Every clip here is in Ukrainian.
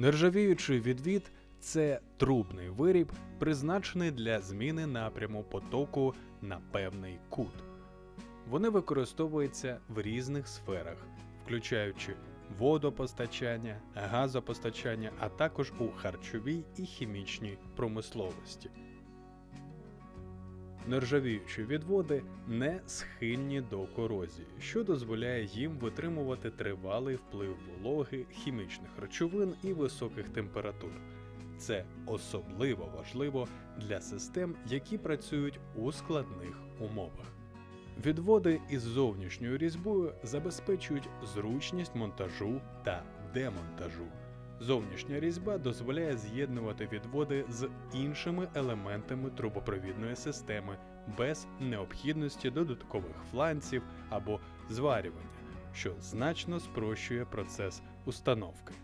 Нержавіючий відвід це трубний виріб, призначений для зміни напряму потоку на певний кут. Вони використовуються в різних сферах, включаючи водопостачання, газопостачання, а також у харчовій і хімічній промисловості. Нержавіючі відводи не схильні до корозії, що дозволяє їм витримувати тривалий вплив вологи, хімічних речовин і високих температур. Це особливо важливо для систем, які працюють у складних умовах. Відводи із зовнішньою різьбою забезпечують зручність монтажу та демонтажу. Зовнішня різьба дозволяє з'єднувати відводи з іншими елементами трубопровідної системи без необхідності додаткових фланців або зварювання, що значно спрощує процес установки.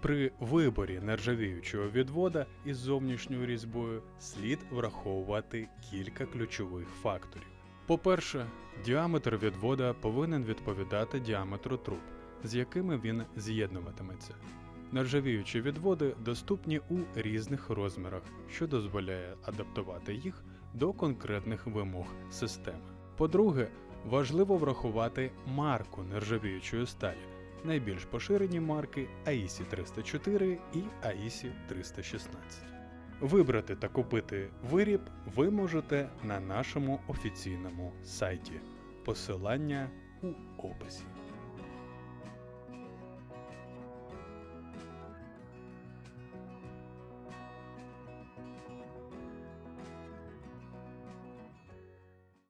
При виборі нержавіючого відвода із зовнішньою різьбою слід враховувати кілька ключових факторів. По-перше, діаметр відвода повинен відповідати діаметру труб, з якими він з'єднуватиметься. Нержавіючі відводи доступні у різних розмірах, що дозволяє адаптувати їх до конкретних вимог системи. По-друге, важливо врахувати марку нержавіючої сталі. Найбільш поширені марки AISI 304 і AISI 316. Вибрати та купити виріб ви можете на нашому офіційному сайті. Посилання у описі.